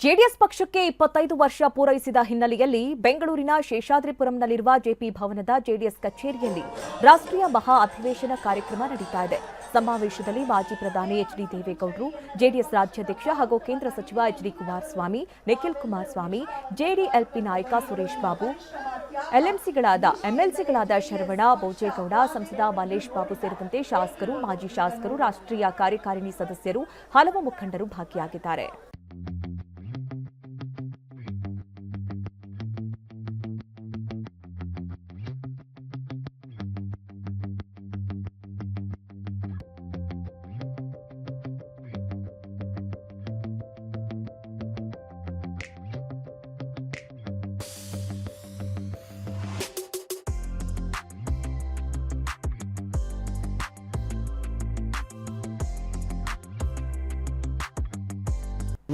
JDS ಪಕ್ಷಕ್ಕೆ ಇಪ್ಪತ್ತೈದು ವರ್ಷ ಪೂರೈಸಿದ ಹಿನ್ನೆಲೆಯಲ್ಲಿ ಬೆಂಗಳೂರಿನ ಶೇಷಾದ್ರಿಪುರಂನಲ್ಲಿರುವ ಜೆಪಿ ಭವನದ ಜೆಡಿಎಸ್ ಕಚೇರಿಯಲ್ಲಿ ರಾಷ್ಟ್ರೀಯ ಮಹಾ ಅಧಿವೇಶನ ಕಾರ್ಯಕ್ರಮ ನಡೀತಾ ಇದೆ. ಸಮಾವೇಶದಲ್ಲಿ ಮಾಜಿ ಪ್ರಧಾನಿ ಎಚ್ ಡಿ ದೇವೇಗೌಡರು, ಜೆಡಿಎಸ್ ರಾಜ್ಯಾಧ್ಯಕ್ಷ ಹಾಗೂ ಕೇಂದ್ರ ಸಚಿವ H D Kumaraswamy, Nikhil Kumaraswamy, JDLP ನಾಯಕ ಸುರೇಶ್ ಬಾಬು, ಎಲ್ಎಂಸಿಗಳಾದ ಎಂಎಲ್ಸಿಗಳಾದ ಶರವಣ ಬೋಜೇಗೌಡ ಸಂಸದ ಮಲ್ಲೇಶ್ ಬಾಬು ಸೇರಿದಂತೆ ಶಾಸಕರು, ಮಾಜಿ ಶಾಸಕರು, ರಾಷ್ಟ್ರೀಯ ಕಾರ್ಯಕಾರಿಣಿ ಸದಸ್ಯರು, ಹಲವು ಮುಖಂಡರು ಭಾಗಿಯಾಗಿದ್ದಾರೆ.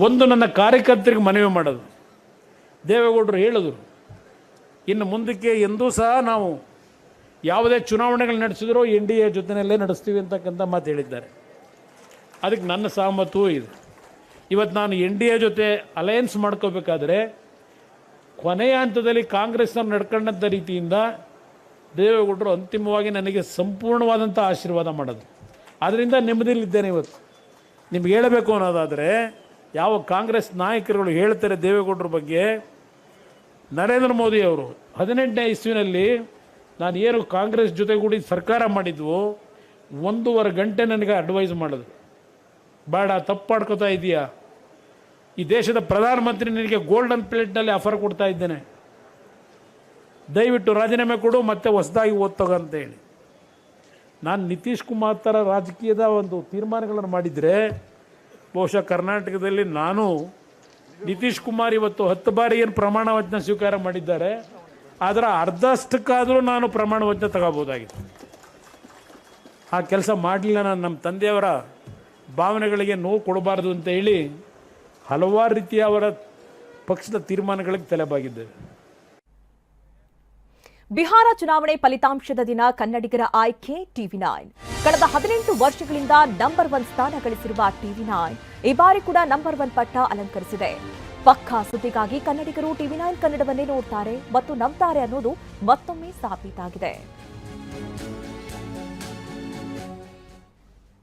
ಒಂದು ನನ್ನ ಕಾರ್ಯಕರ್ತರಿಗೆ ಮನವಿ ಮಾಡೋದು. ದೇವೇಗೌಡರು ಹೇಳಿದ್ರು, ಇನ್ನು ಮುಂದಕ್ಕೆ ಎಂದೂ ಸಹ ನಾವು ಯಾವುದೇ ಚುನಾವಣೆಗಳು ನಡೆಸಿದ್ರೂ ಎನ್ ಡಿ ಎ ಜೊತೆಯಲ್ಲೇ ನಡೆಸ್ತೀವಿ ಅಂತಕ್ಕಂಥ ಮಾತು ಹೇಳಿದ್ದಾರೆ. ಅದಕ್ಕೆ ನನ್ನ ಸಹಮತವೂ ಇದೆ. ಇವತ್ತು ನಾನು ಎನ್ ಡಿ ಎ ಜೊತೆ ಅಲಯನ್ಸ್ ಮಾಡ್ಕೋಬೇಕಾದ್ರೆ ಕೊನೆಯ ಹಂತದಲ್ಲಿ ಕಾಂಗ್ರೆಸ್ನವ್ರು ನಡ್ಕೊಂಡಂಥ ರೀತಿಯಿಂದ ದೇವೇಗೌಡರು ಅಂತಿಮವಾಗಿ ನನಗೆ ಸಂಪೂರ್ಣವಾದಂಥ ಆಶೀರ್ವಾದ ಮಾಡೋದು. ಅದರಿಂದ ನೆಮ್ಮದಿಲಿದ್ದೇನೆ ಇವತ್ತು. ನಿಮ್ಗೆ ಹೇಳಬೇಕು ಅನ್ನೋದಾದರೆ ಯಾವ ಕಾಂಗ್ರೆಸ್ ನಾಯಕರುಗಳು ಹೇಳ್ತಾರೆ ದೇವೇಗೌಡರ ಬಗ್ಗೆ, ನರೇಂದ್ರ ಮೋದಿ ಅವರು, ಹದಿನೆಂಟನೇ ಇಸ್ವಿನಲ್ಲಿ ನಾನು ಏನು ಕಾಂಗ್ರೆಸ್ ಜೊತೆಗೂಡಿ ಸರ್ಕಾರ ಮಾಡಿದ್ವು, ಒಂದೂವರೆ ಗಂಟೆ ನನಗೆ ಅಡ್ವೈಸ್ ಮಾಡಿದ್ರು. ಬೇಡ ತಪ್ಪು ಮಾಡ್ಕೋತಾ ಇದೀಯಾ? ಈ ದೇಶದ ಪ್ರಧಾನಮಂತ್ರಿ ನಿನಗೆ ಗೋಲ್ಡನ್ ಪ್ಲೇಟ್ನಲ್ಲಿ ಆಫರ್ ಕೊಡ್ತಾ ಇದ್ದೇನೆ. ದಯವಿಟ್ಟು ರಾಜೀನಾಮೆ ಕೊಡು, ಮತ್ತೆ ಹೊಸದಾಗಿ ಓದ್ತಾಗ ಅಂತ ಹೇಳಿ. ನಾನು ನಿತೀಶ್ ಕುಮಾರ್ ಥರ ರಾಜಕೀಯದ ಒಂದು ತೀರ್ಮಾನಗಳನ್ನು ಮಾಡಿದರೆ ಬಹುಶಃ ಕರ್ನಾಟಕದಲ್ಲಿ ನಾನು ನಿತೀಶ್ ಕುಮಾರ್ ಇವತ್ತು ಹತ್ತು ಬಾರಿ ಏನು ಪ್ರಮಾಣ ವಚನ ಸ್ವೀಕಾರ ಮಾಡಿದ್ದಾರೆ. ಅದರ ಅರ್ಧಷ್ಟಕ್ಕಾದರೂ ನಾನು ಪ್ರಮಾಣ ವಚನ ತಗೋಬೋದಾಗಿತ್ತು ಆ ಕೆಲಸ ಮಾಡಲಿಲ್ಲ ನಾನು, ನಮ್ಮ ತಂದೆಯವರ ಭಾವನೆಗಳಿಗೆ ನೋವು ಕೊಡಬಾರ್ದು ಅಂತ ಹೇಳಿ ಹಲವಾರು ರೀತಿಯ ಅವರ ಪಕ್ಷದ ತೀರ್ಮಾನಗಳಿಗೆ ತಲೆಬಾಗಿದ್ದೇವೆ ಬಿಹಾರ ಚುನಾವಣೆ ಫಲಿತಾಂಶದ ದಿನ ಕನ್ನಡಿಗರ ಆಯ್ಕೆ ಟಿವಿ ನೈನ್. ಕಳೆದ ಹದಿನೆಂಟು ವರ್ಷಗಳಿಂದ ನಂಬರ್ ಒನ್ ಸ್ಥಾನ ಗಳಿಸಿರುವ ಟಿವಿ ನೈನ್ ಈ ಬಾರಿ ಕೂಡ ನಂಬರ್ ಒನ್ ಪಟ್ಟ ಅಲಂಕರಿಸಿದೆ. ಪಕ್ಕಾ ಸುದ್ದಿಗಾಗಿ ಕನ್ನಡಿಗರು ಟಿವಿ ನೈನ್ ಕನ್ನಡವನ್ನೇ ನೋಡ್ತಾರೆ ಮತ್ತು ನಂಬ್ತಾರೆ ಅನ್ನೋದು ಮತ್ತೊಮ್ಮೆ ಸಾಬೀತಾಗಿದೆ.